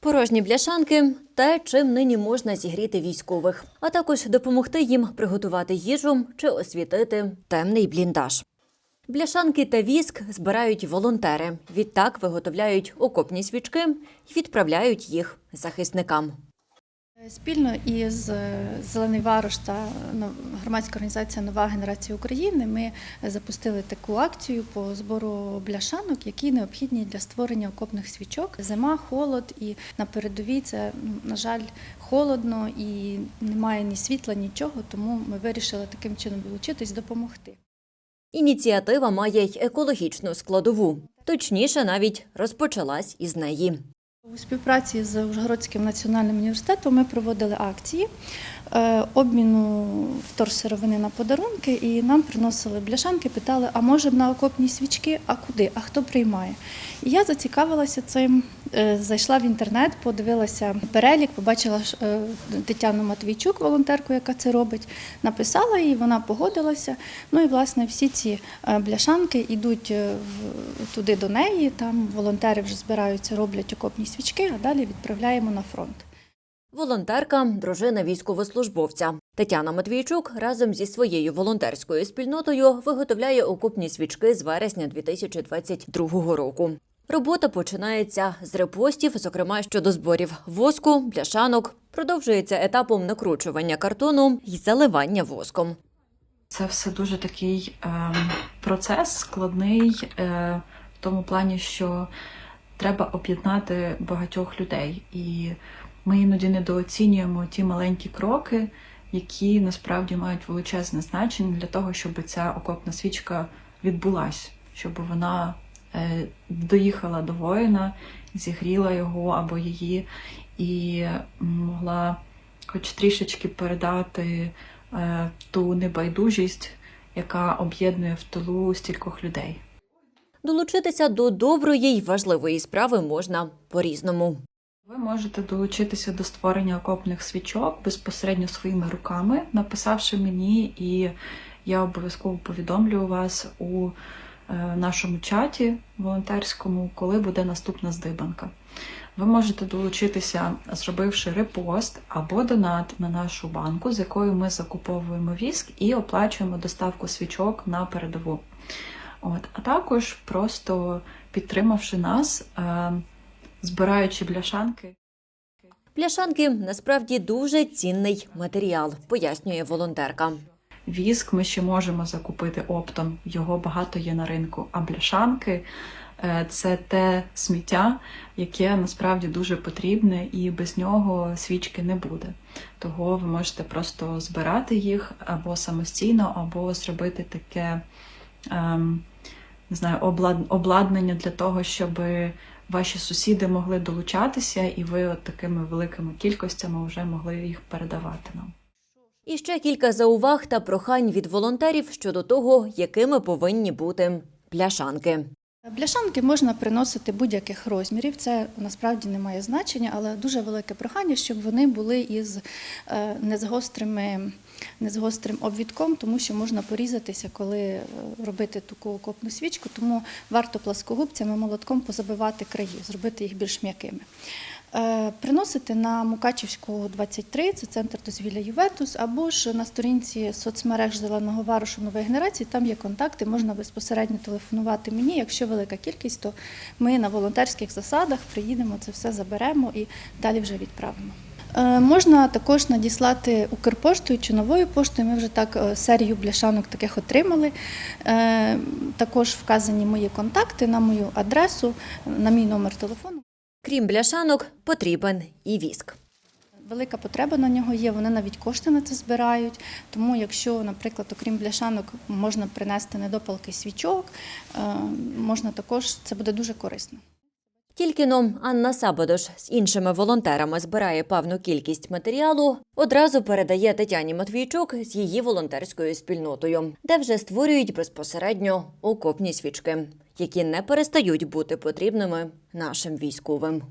Порожні бляшанки те, чим нині можна зігріти військових, а також допомогти їм приготувати їжу чи освітити темний бліндаж. Бляшанки та віск збирають волонтери. Відтак виготовляють окопні свічки і відправляють їх захисникам. Спільно із Зелений Варош та ну, громадська організація Нова генерація України ми запустили таку акцію по збору бляшанок, які необхідні для створення окопних свічок. Зима, холод і на передовій це ну, на жаль холодно і немає ні світла, нічого. Тому ми вирішили таким чином долучитись, допомогти. Ініціатива має й екологічну складову. Точніше, навіть розпочалась із неї. У співпраці з Ужгородським національним університетом ми проводили акції е, обміну вторсировини на подарунки, і нам приносили бляшанки, питали, а може б на окопні свічки, а куди, а хто приймає. І я зацікавилася цим, зайшла в інтернет, подивилася перелік, побачила е, Тетяну Матвійчук, волонтерку, яка це робить, написала їй, вона погодилася. Ну і власне всі ці е, бляшанки йдуть е, туди до неї. Там волонтери вже збираються, роблять окопні свічки, а далі відправляємо на фронт. Волонтерка, дружина військовослужбовця. Тетяна Матвійчук разом зі своєю волонтерською спільнотою виготовляє окупні свічки з вересня 2022 року. Робота починається з репостів, зокрема щодо зборів воску, бляшанок. Продовжується етапом накручування картону і заливання воском. Це все дуже такий ем, процес складний е, в тому плані, що треба об'єднати багатьох людей. І ми іноді недооцінюємо ті маленькі кроки, які насправді мають величезне значення для того, щоб ця окопна свічка відбулась, щоб вона е, доїхала до воїна, зігріла його або її, і могла хоч трішечки передати е, ту небайдужість, яка об'єднує в тилу стількох людей. Долучитися до доброї й важливої справи можна по-різному. Ви можете долучитися до створення окопних свічок безпосередньо своїми руками, написавши мені, і я обов'язково повідомлю вас у е, нашому чаті волонтерському, коли буде наступна здибанка. Ви можете долучитися, зробивши репост або донат на нашу банку, з якою ми закуповуємо віск і оплачуємо доставку свічок на передову. От, а також просто підтримавши нас, е, збираючи бляшанки. Пляшанки насправді дуже цінний матеріал, пояснює волонтерка. Віск ми ще можемо закупити оптом, його багато є на ринку. А бляшанки е, це те сміття, яке насправді дуже потрібне, і без нього свічки не буде. Того ви можете просто збирати їх або самостійно, або зробити таке ем, не знаю, обладнання для того, щоб ваші сусіди могли долучатися, і ви от такими великими кількостями вже могли їх передавати нам. І ще кілька зауваг та прохань від волонтерів щодо того, якими повинні бути пляшанки. Бляшанки можна приносити будь-яких розмірів. Це насправді не має значення, але дуже велике прохання, щоб вони були із е, не з гострими, не з гострим обвідком, тому що можна порізатися, коли е, робити таку окопну свічку. Тому варто пласкогубцями молотком позабивати краї, зробити їх більш м'якими. Е, Приносити на Мукачівську 23, це центр дозвілля Ювентус, або ж на сторінці соцмереж Зеленого Варошу нової генерації. Там є контакти, можна безпосередньо телефонувати мені. Якщо велика кількість, то ми на волонтерських засадах приїдемо, це все заберемо і далі вже відправимо. Е, Можна також надіслати Укрпоштою чи новою поштою. Ми вже так е, серію бляшанок таких отримали. Також вказані мої контакти на мою адресу, на мій номер телефону. Крім бляшанок, потрібен і віск. Велика потреба на нього є, вони навіть кошти на це збирають. Тому, якщо, наприклад, окрім бляшанок, можна принести недопалки свічок, е, можна також це буде дуже корисно. Тільки но Анна Сабодош з іншими волонтерами збирає певну кількість матеріалу, одразу передає Тетяні Матвійчук з її волонтерською спільнотою, де вже створюють безпосередньо окопні свічки, які не перестають бути потрібними нашим військовим.